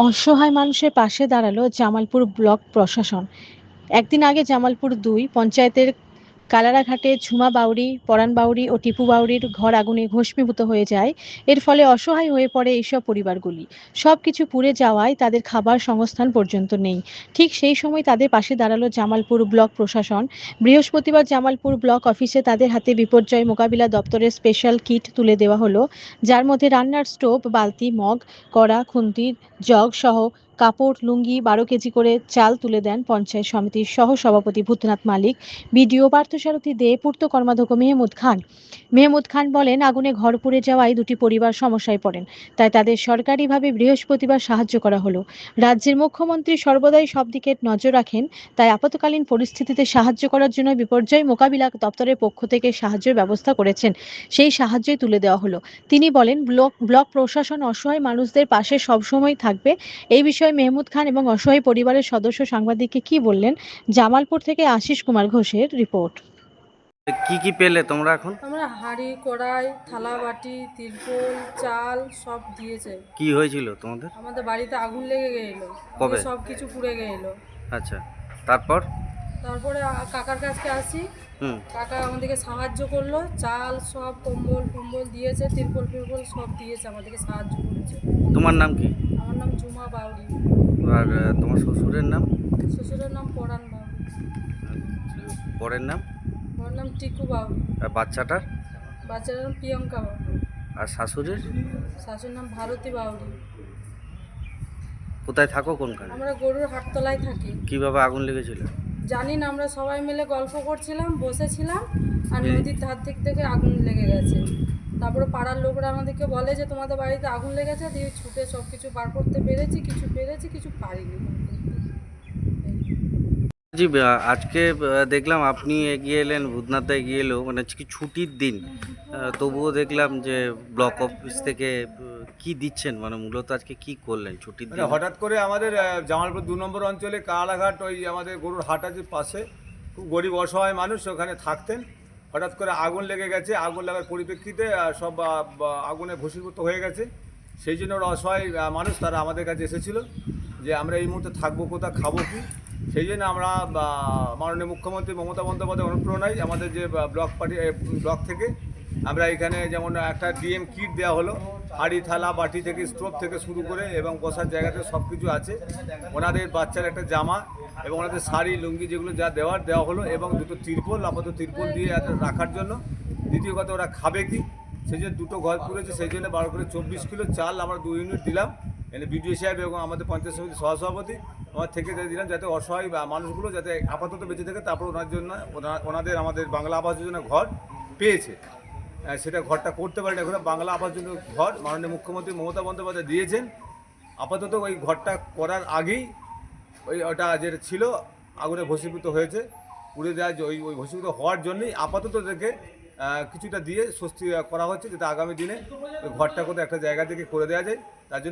অসহায় মানুষের পাশে দাঁড়াল জামালপুর ব্লক প্রশাসন। একদিন আগে জামালপুর দুই, পঞ্চায়েতের কালারাঘাটে ঝুমা বাউরি পরাণ বাউরি ও টিপু বাউরির ঘর আগুনে ভস্মীভূত হয়ে যায়। এর ফলে অসহায় হয়ে পড়ে এইসব পরিবারগুলি। সব কিছু পুড়ে যাওয়ায় তাদের খাবার সংস্থান পর্যন্ত নেই। ঠিক সেই সময় তাদের পাশে দাঁড়াল জামালপুর ব্লক প্রশাসন। বৃহস্পতিবার জামালপুর ব্লক অফিসে তাদের হাতে বিপর্যয় মোকাবিলা দপ্তরের স্পেশাল কিট তুলে দেওয়া হলো। যার মধ্যে রান্নার স্টোভ, বালতি, মগ, কড়া, খুন্তি জগ সহ কাপড়, লুঙ্গি বারো কেজি করে চাল তুলে দেন পঞ্চায়েত সমিতির সহ সভাপতি ভূতনাথ মালিক। বিডিও পার্থসারথী দে, পূর্ত কর্মাধ্যক্ষ মেহমুদ খান। মেহমুদ খান বলেন, আগুনে ঘর পুড়ে যাওয়ায় দুটি পরিবার সমস্যায় পড়েন। তাই তাদের সরকারিভাবে বৃহস্পতিবার সাহায্য করা হলো। রাজ্যের মুখ্যমন্ত্রী সর্বদাই সব দিকে নজর রাখেন, তাই আপাতকালীন পরিস্থিতিতে সাহায্য করার জন্য বিপর্যয় মোকাবিলা দপ্তরের পক্ষ থেকে সাহায্যের ব্যবস্থা করেছেন। সেই সাহায্যই তুলে দেওয়া হলো। তিনি বলেন, ব্লক ব্লক প্রশাসন অসহায় মানুষদের পাশে সবসময় থাকবে। এই বিষয়ে মেহমুদ খান এবং অসহায় পরিবারের সদস্য সাংবাদিককে কি বললেন? জামালপুর থেকে আশিস কুমার ঘোষের রিপোর্ট। কি কি পেলে তোমরা এখন? আমরা হাড়ি কড়াই থালা বাটি তিরপল চাল সব দিয়েছে। কি হয়েছিল তোমাদের? আমাদের বাড়িতে আগুন লেগে গেল। কবে? সব কিছু পুড়ে গেল। আচ্ছা। তারপর? তারপরে কাকার কাছকে আসি। কাকা আমাদেরকে সাহায্য করল। চাল সব কম্বল কম্বল দিয়েছে তিরপল ফিরপল সব দিয়েছে আমাদেরকে সাহায্য করেছে। তোমার নাম কি? আমার নাম জুমা বাউরি। আর তোমার শ্বশুরের নাম? শ্বশুরের নাম পরাণ বাউরি। বরের নাম? আমার নাম টিকু বাউরি। আর বাচ্চাটার? বাচ্চার নাম প্রিয়ঙ্কা বাউরি। আর শাশুড়ির? শাশুর নাম ভারতী বাউরি। কোথায় থাকো কোনখানে? আমরা গরুর হাটতলায় থাকি। কীভাবে আগুন লেগেছিল? জানি না আমরা সবাই মিলে গল্প করছিলাম বসেছিলাম আর নদীর ধার দিক থেকে আগুন লেগে গেছে তারপরে পাড়ার লোকরা আমাদেরকে বলে যে তোমাদের বাড়িতে আগুন লেগেছে দিয়ে ছুটে সব কিছু বার করতে পেরেছি কিছু পেরেছি কিছু পারিনি। জি আজকে দেখলাম আপনি এগিয়ে এলেন ভূতনাথ এগিয়ে এলো মানে আজকে ছুটির দিন। তবুও দেখলাম যে ব্লক অফিস থেকে কি দিচ্ছেন? মানে মূলত আজকে কি করলেন ছুটির দিন? হঠাৎ করে আমাদের জামালপুর দু নম্বর অঞ্চলে কালাঘাট ওই আমাদের গরুর হাট আছে পাশে। খুব গরিব অসহায় মানুষ ওখানে থাকতেন। হঠাৎ করে আগুন লেগে গেছে আগুন লাগার পরিপ্রেক্ষিতে সব আগুনে ভস্মীভূত হয়ে গেছে। সেই জন্য ওরা অসহায় মানুষ তারা আমাদের কাছে এসেছিল যে আমরা এই মুহূর্তে থাকব কোথা খাব কি। সেই জন্য আমরা মাননীয় মুখ্যমন্ত্রী মমতা বন্দ্যোপাধ্যায় অনুপ্রেরণায় আমাদের যে ব্লক পার্টি ব্লক থেকে আমরা এখানে যেমন একটা ডিএম কিট দেওয়া হলো, হাঁড়ি, থালা, বাটি থেকে, স্টোভ থেকে শুরু করে এবং বসার জায়গাতে সব কিছু আছে। ওনাদের বাচ্চার একটা জামা এবং ওনাদের শাড়ি, লুঙ্গি যেগুলো যা দেওয়ার, দেওয়া হলো এবং দুটো তিরপল, আপাতত তিরপল দিয়ে রাখার জন্য। দ্বিতীয় কথা, ওরা খাবে কি? সেই জন্য দুটো ঘর পুড়েছে, সেই জন্য বারো করে চব্বিশ কিলো চাল আমরা দু ইউনিট দিলাম। এনে বিডিও সাহেব এবং আমাদের পঞ্চায়েত সমিতির সহসভাপতি আমার থেকে দিলাম যাতে অসহায় বা মানুষগুলো যাতে আপাতত বেঁচে থাকে, তারপর ওনার জন্য ওনাদের আমাদের বাংলা আবাস যোজনা ঘর পেয়েছে। সেটা ঘরটা করতে পারেন। এখন বাংলা আবাস যোজনা ঘর মাননীয় মুখ্যমন্ত্রী মমতা বন্দ্যোপাধ্যায় দিয়েছেন। আপাতত ওই ঘরটা করার আগেই ওই ওটা যেটা ছিল, আগুনে ভস্মীভূত হয়েছে। পুড়ে দেওয়া ওই ওই ভস্মীভূত হওয়ার জন্যই আপাতত থেকে কিছুটা দিয়ে স্বস্তি করা হচ্ছে, যাতে আগামী দিনে ঘরটা কোথাও একটা জায়গা থেকে করে দেওয়া যায়। তার জন্য